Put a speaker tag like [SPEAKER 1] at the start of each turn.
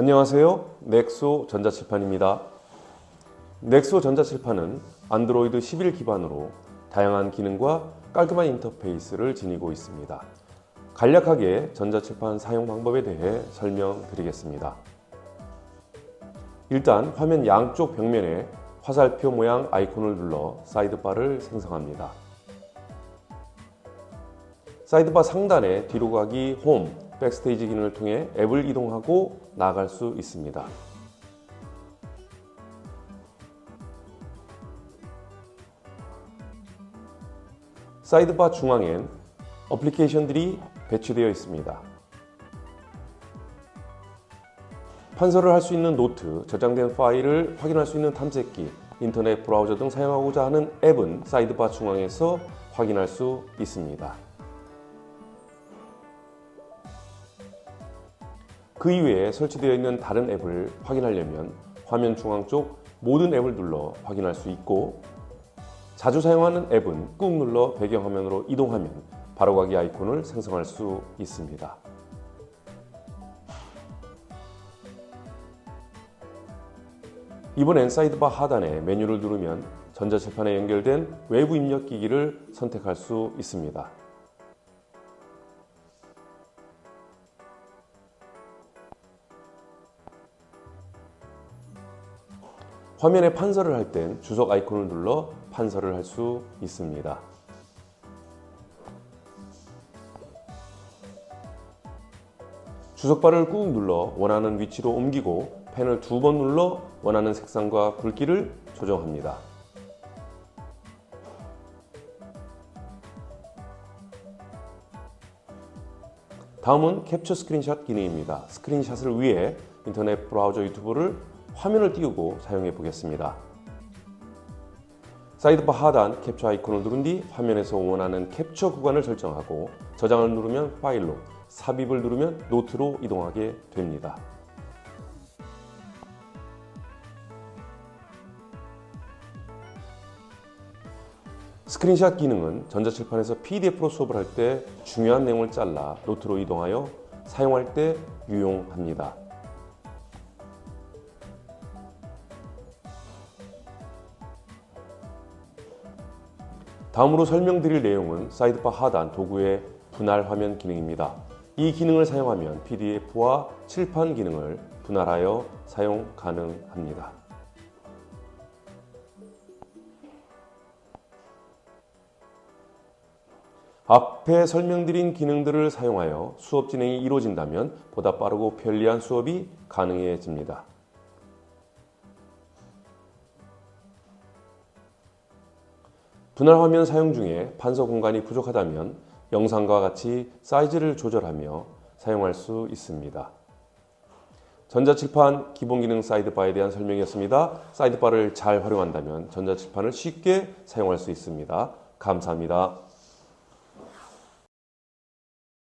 [SPEAKER 1] 안녕하세요. 넥소 전자칠판입니다. 넥소 전자칠판은 안드로이드 11 기반으로 다양한 기능과 깔끔한 인터페이스를 지니고 있습니다. 간략하게 전자칠판 사용 방법에 대해 설명드리겠습니다. 일단 화면 양쪽 벽면에 화살표 모양 아이콘을 눌러 사이드바를 생성합니다. 사이드바 상단에 뒤로 가기 홈, 백스테이지 기능을 통해 앱을 이동하고 나갈 수 있습니다. 사이드바 중앙엔 어플리케이션들이 배치되어 있습니다. 판서를 할 수 있는 노트, 저장된 파일을 확인할 수 있는 탐색기, 인터넷 브라우저 등 사용하고자 하는 앱은 사이드바 중앙에서 확인할 수 있습니다. 그 이외에 설치되어 있는 다른 앱을 확인하려면 화면 중앙 쪽 모든 앱을 눌러 확인할 수 있고 자주 사용하는 앱은 꾹 눌러 배경화면으로 이동하면 바로가기 아이콘을 생성할 수 있습니다. 이번엔 사이드바 하단에 메뉴를 누르면 전자칠판에 연결된 외부 입력 기기를 선택할 수 있습니다. 화면에 판서를 할 땐 주석 아이콘을 눌러 판서를 할 수 있습니다. 주석바를 꾹 눌러 원하는 위치로 옮기고 펜을 두 번 눌러 원하는 색상과 굵기를 조정합니다. 다음은 캡처 스크린샷 기능입니다. 스크린샷을 위해 인터넷 브라우저 유튜브를 화면을 띄우고 사용해 보겠습니다. 사이드바 하단 캡처 아이콘을 누른 뒤 화면에서 원하는 캡처 구간을 설정하고 저장을 누르면 파일로, 삽입을 누르면 노트로 이동하게 됩니다. 스크린샷 기능은 전자칠판에서 PDF로 수업을 할 때 중요한 내용을 잘라 노트로 이동하여 사용할 때 유용합니다. 다음으로 설명드릴 내용은 사이드바 하단 도구의 분할 화면 기능입니다. 이 기능을 사용하면 PDF와 칠판 기능을 분할하여 사용 가능합니다. 앞에 설명드린 기능들을 사용하여 수업 진행이 이루어진다면 보다 빠르고 편리한 수업이 가능해집니다. 분할 화면 사용 중에 판서 공간이 부족하다면 영상과 같이 사이즈를 조절하며 사용할 수 있습니다. 전자칠판 기본 기능 사이드바에 대한 설명이었습니다. 사이드바를 잘 활용한다면 전자칠판을 쉽게 사용할 수 있습니다. 감사합니다.